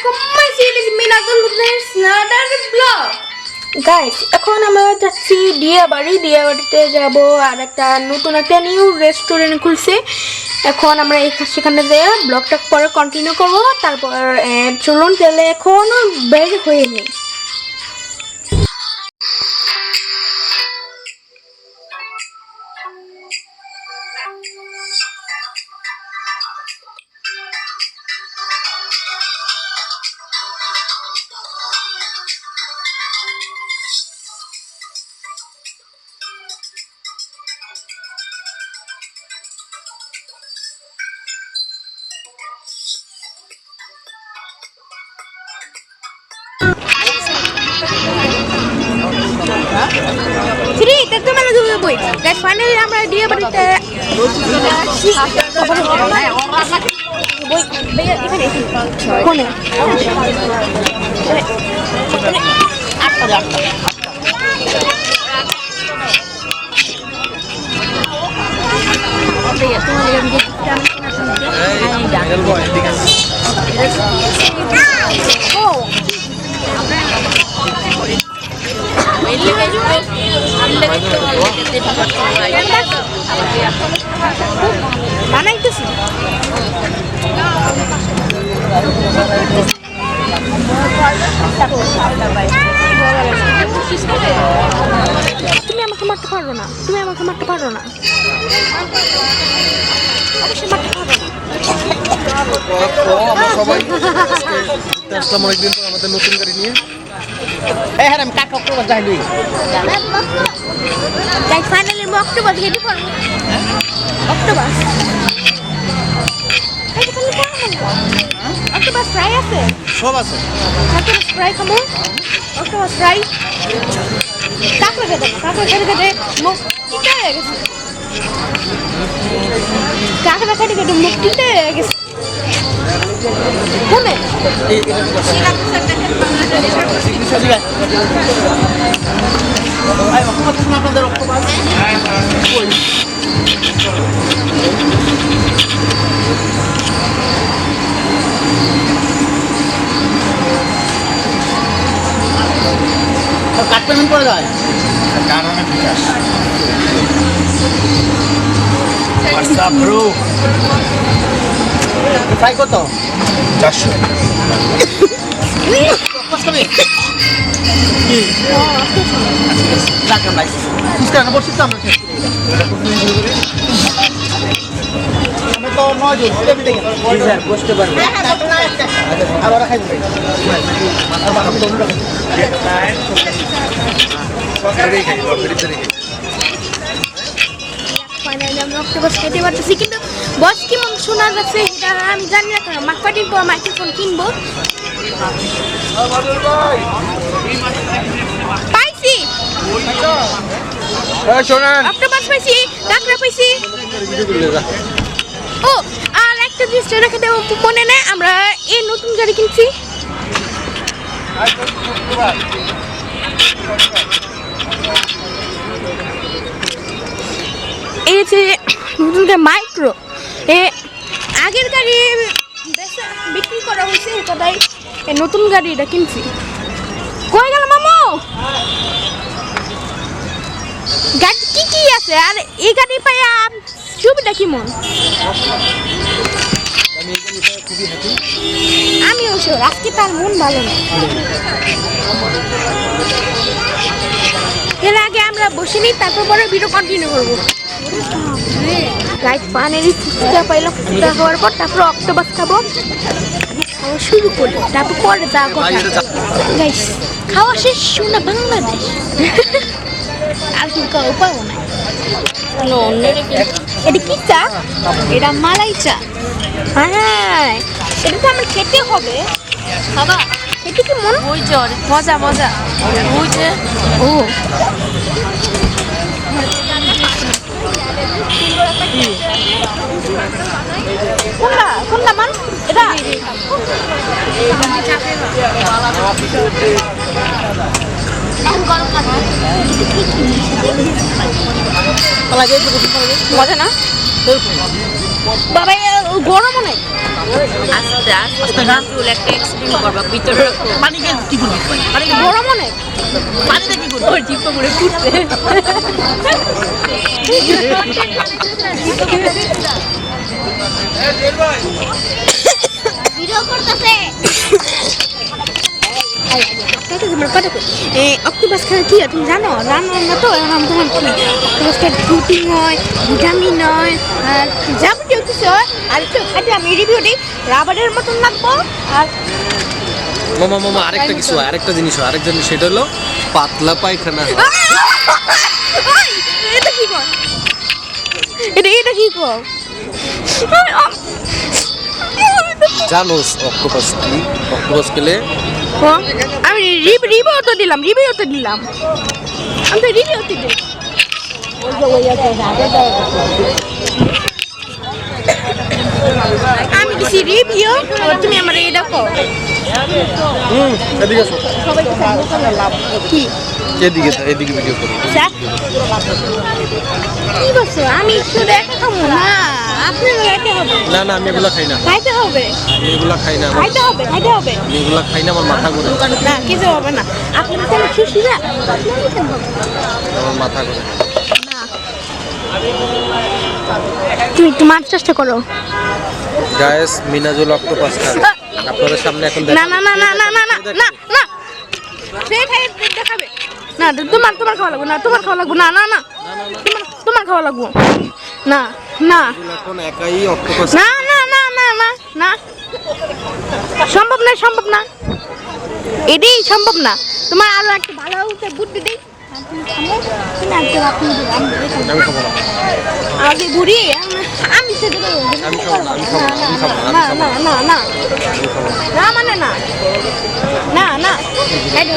আলাইকুম my seat is Minatul Hussain স্নাডার blog guys এখন আমরা যাচ্ছি দিয়াবাড়ি দিয়াবাড়িতে যাব আর একটা নতুন একটা নিউ রেস্টুরেন্ট খুলছে। এখন আমরা সেখানে যেয়ে ব্লগটা পরে কন্টিনিউ করব। তারপর চলুন তাহলে এখন বের হয়ে নিই। আমরা ভাইয়া, এখানে কোনে? তুমি আমাকে মারতে পারো না। তুমি আমাকে মারতে পারো না। অবশ্যই মারতে আমাদের নতুন গাড়ি নিয়ে Eh, tu macam ni. Guys, finally mo octopus hindi po. Octopus. Ay, di pala pa Octopus fry আছে সব আছে Octopus fry kamu? Octopus fry? কাঁকড়া খেতে কাঁকড়া খেতে খেতে মুখ টিটে হয়ে গেছে কাঁকড়া খেতে খেতে মুখ টিটে হয়ে গেছে pas? কাটতে মন পড়ে যায় কারণে বিকাশ হোয়াটসঅ্যাপ ব্রো ফ্রাই কত? চারশো। আমরা বসতে পারব আবার খাই আর বাকি দোনো রাখি তরকারি খাই তরকারি খাই ফাইনালি আমি অক্টোপাস খেতে পারতেছি কিন্তু বস কি মন শোনা যাচ্ছে এটা আমি জানি না কারণ মাকপাটির পর মাইক্রোফোন কিনবো। পাইছি। শোনান। অক্টোপাস পাইছি কাঁকড়া পাইছি। ও আর একটা জিনিস রেখে দেবো মনে নেই আমরা এই নতুন গাড়ি কিনছি। এই যে নতুন মাইক্রো। এ, আগের গাড়ি বিক্রি করা হয়েছে এই নতুন গাড়ি এটা কিনছি। কই গেল মামু? গাড়ি কি কি আছে? আর এই গাড়ি পাইয়া সুবিধা কি মন আমিও শিওর আজকে তার মন ভালো না। এর আগে আমরা বসে নিই, তারপর পরে ভিডিও কন্টিনিউ করব। গাইজ পানের ফুচকা পাইলাম। ফুচকা খাওয়ার পর তারপর অক্টোবাস খাব। খাওয়া শুরু করি তারপর পরে যা কথা। গাইস খাওয়া শেষ শোনা বাংলাদেশ। আর কি কাউ পাবো না এটা কি চা? এটা মালাই চা। হ্যাঁ এটা তো আমার খেতে হবে। বাবা খেতে কি মন? ওই যে মজা মজা। ওই যে। ও। কোনটা কোনটা মান মজা না বাবা গরমও গরম অনেক আস্তে আস্তে নাজুল একটা এক্সিডেন্ট করবা ভিতরে পানি কে করবি পানি বড় মনে পানিতে কি করবি ওর জিপটা মনে ফুটছে ভিডিও করতেছে অক্টোপাস খাওয়া কি হয় তুমি জানো জানো না তো এখন তোমার প্রোটিন হয় ভিটামিন হয় আর যাবতীয় কিছু হয় আর একটু খাইতে আমি রিভিউ দিই রাবারের মতন লাগবো আর মামা মামা আরেকটা কিছু হয়, আরেকটা জিনিস হয় আরেকটা জিনিস সেটা হলো পাতলা পায়খানা। এটা কি কর এটা এটা কি কর জানোস অক্টোপাস কি? অক্টোপাস পেলে আমি রিভিউ তো দিলাম রিভিউ তো দিলাম। আমি তো রিভিউ তো দিলাম। আমি দিছি রিভিউ তুমি আমার এটা কর হুম এদিকে আসো। কি? এদিকে এদিকে ভিডিও করো। স্যার? কি বলছো? আমি শুধু একা খাব? না আপনি একা হবে। না না আমি এগুলো খাই না। খাইতে হবে? আমি এগুলো খাই না আমার খাইতে হবে খাইতে হবে? আমি এগুলো খাই না আমার মাথা ঘুরে। না কিছু হবে না। আপনি তো আমি খুশি না? আমার মাথা ঘুরে। তুমি একটু মার চেষ্টা করো গায়েস মিনাজুল অক্টোপাস আপনাদের সামনে এখন না না না না না না না না না সে খাই দেখাবে না তোমার তোমার খাওয়া লাগবে না তোমার খাওয়া লাগবে না না না তোমার তোমার খাওয়া লাগবে না না এখন একাই অক্টোপাস না না না না না না সম্ভব না সম্ভব না এটাই সম্ভব না তোমার আরও একটা ভালো বুদ্ধি দিই আগে বুড়ি আমি খেতে না না না না না মানে না না না এটা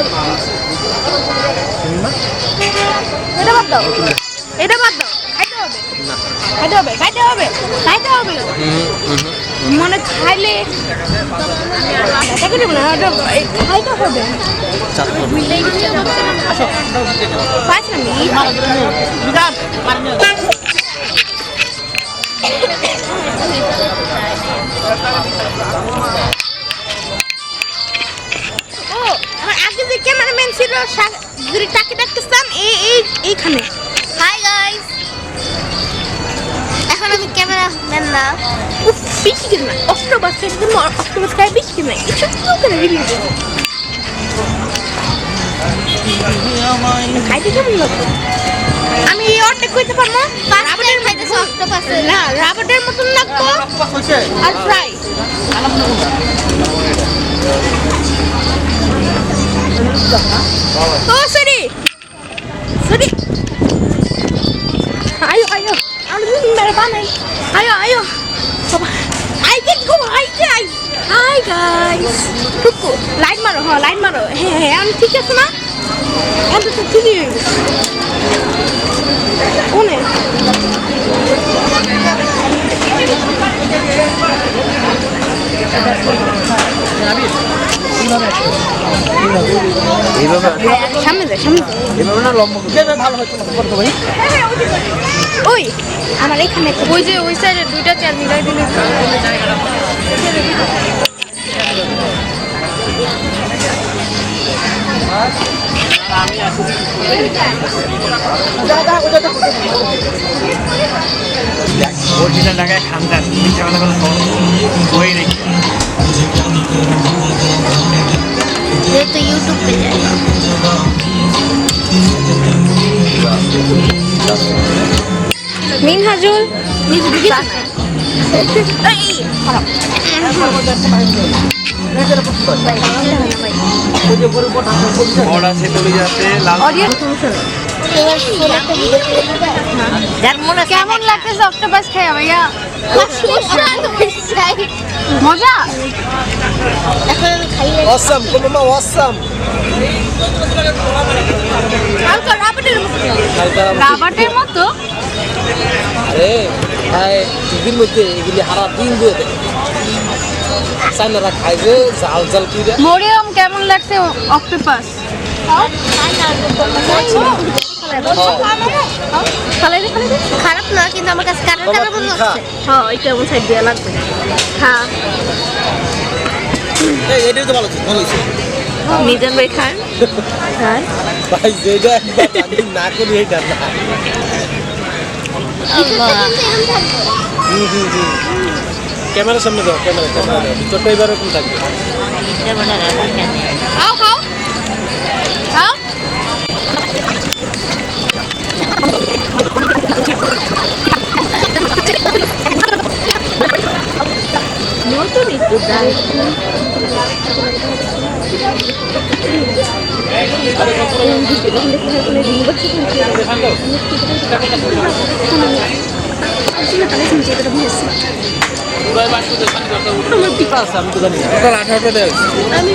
এটা বাদ দাও খাইতে হবে খাইতে হবে খাইতে হবে খাইতে হবে মানে খাইলে খাইতে হবে। পাঁচ মিনিট ক্যামেরাম্যান ছিল দুটি টাকে টাকতে চান এইখানে। হাই গাইস এখন আমি ক্যামেরাম্যান না উফ বেশি কিনা না অক্টোবাস খাই তুমি অক্টোবাস খাই বেশি কিনা না একটু করে রিভিউ দেবো? খাইতে কেমন লাগবে? আমি এই অর্ধেক কইতে পারব। রাবারের খাইতেছে অক্টোপাস না রাবারের মতন লাগবো। হইছে আর ফ্রাই ও sorry. Sorry. Ayo, ayo. Ay, get go. Ay, guys. Hi, guys. টুকু লাইন মারো হ্যাঁ লাইন মারো হ্যাঁ হ্যাঁ আমি ঠিক আছে না আমি তো চুরি হয়ে গেছে ওনে Thank সামনে যা সামনে যা। এইভাবে না লম্বা ভালো হইতো করতে ভাই ওই আমার এখানে ওই যে ওই সাইডে দুইটা চেয়ার মিলাই দিলে। অরিজিনাল টাকায় খানদান মিথ্যা কথা কোনো বই নেই যেহেতু ইউটিউব পে যায় মিনহাজুল। কেমন লাগতেছে অক্টোপাস খেয়ে ভাইয়া? মজা? অসম খাইয়ে মা অসাম হালকা রাবাটের মতো। রাবাটের মতো? আরে। টিভির মধ্যে এগুলি হারা দিন দিয়ে দেয়। চাইনারা খাই যে জাল জাল কি মরিয়ম কেমন লাগছে অক্টোপাস খারাপ না কিন্তু আমার কাছে কাটার মতো লাগছে হ্যাঁ এটা এমন সাইড দেওয়া লাগবে। হ্যাঁ এই এটাই তো ভালো ছিল, ভালো। মিজান ভাই খান। হ্যাঁ ভাই যেটা না করি এটা না। হুম, হুম, হুম। ক্যামেরার সামনে দাও ক্যামেরা ক্যামেরা দাও ভিতরটা এবার এরকম থাকবে খাও খাও খাও নতুন একটু ডাল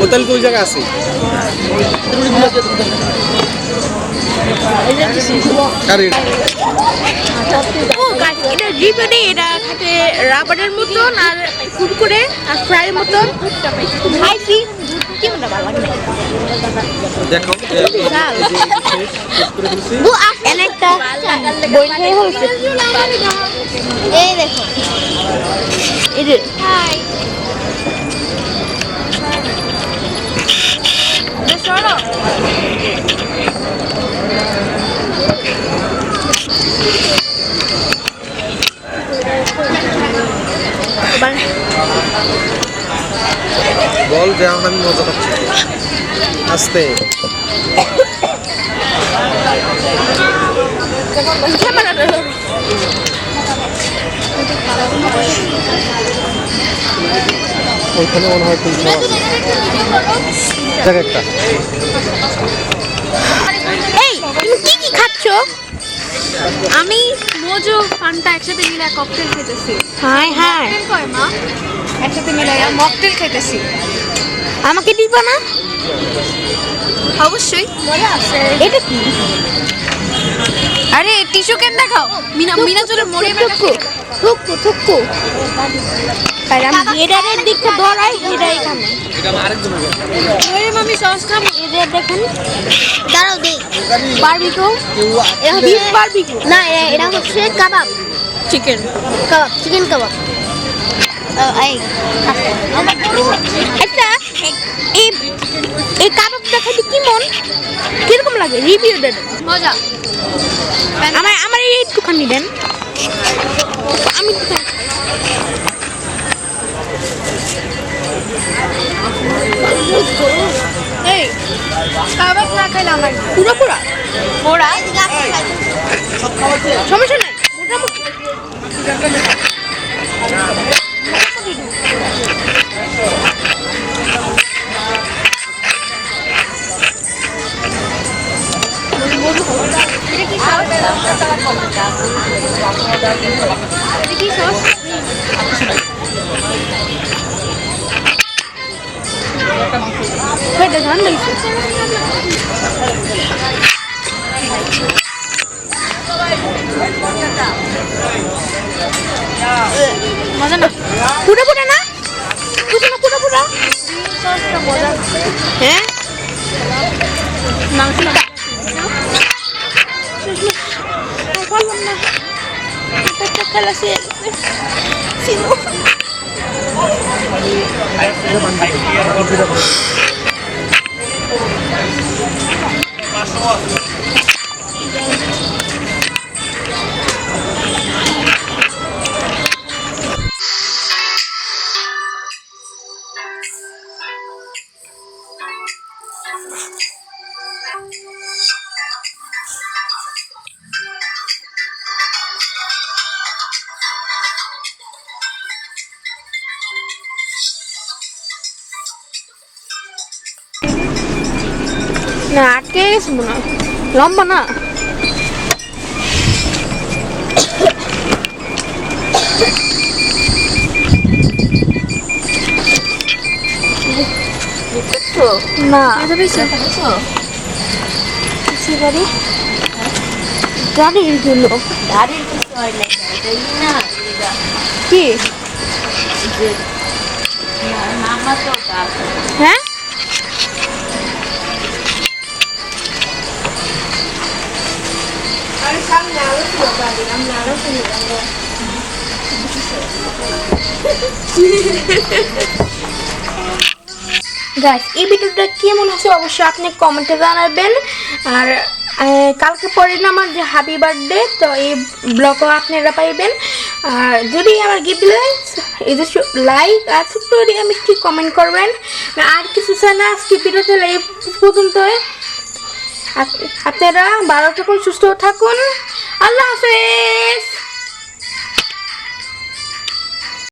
হোটেল কোন জায়গায় আছে রিবনে এটা রাবারের মতন আর কুরকুরে আর ফ্রাইয়ের মতন দেখো একটা খেয়ে হয়েছে। এই দেখো। এই যে। বল যে আমি মজা পাচ্ছি। আস্তে। ওইখানে মনে হয় দেখ একটা। এই তুমি কি কি খাচ্ছ? আমি মোজো ফান্টা একসাথে মিলে ককটেল খেতেছি হাই হাই কয় মা? একসাথে মিলে মকটেল খেতেছি আমাকে দিবা না? অবশ্যই। মজা আছে। এটা কি? আরে টিস্যু কেন দেখাও। মিনা মিনা চলে মরে থুকু থুকু থুকু। ধরাই এখানে। এটা সস খাব এদের দেখেন। দাঁড়াও বিফ বারবিকিউ না এটা হচ্ছে কাবাব। চিকেন কাবাব চিকেন কাবাব। আহ, এই আচ্ছা এই এই কাবাবটা খেতে কি মন? কীরকম লাগে? রিভিউ দেন। মজা। আমার আমার এই একটুখানি দেন। আমি এই কাবাব না খাইলে আমার পুরো পুরো ওরা সমস্যা নাই। মোটামুটি। হ্যাঁ মাংসটা বললাম না একটা খেলা শেষ ছিল না আটকে গেছে মনে হয় লম্বা না না। কিছু গাড়ি গাড়িরগুলো। গাড়ির কিছু হয় না কি? গাইস এই ভিডিওটা কেমন হচ্ছে অবশ্যই আপনি কমেন্টে জানাবেন। আর কালকে পরে না আমার যে হ্যাপি বার্থডে তো এই ব্লগও আপনারা পাইবেন। আর যদি আমার গিফট এই যে লাইক আর ছোট্ট আমি কি কমেন্ট করবেন। আর কিছু চাই না, আজকে ভিডিওতে এই পর্যন্ত আপ- আপনারা ভালো থাকুন, সুস্থ থাকুন। আল্লাহ হাফেজ!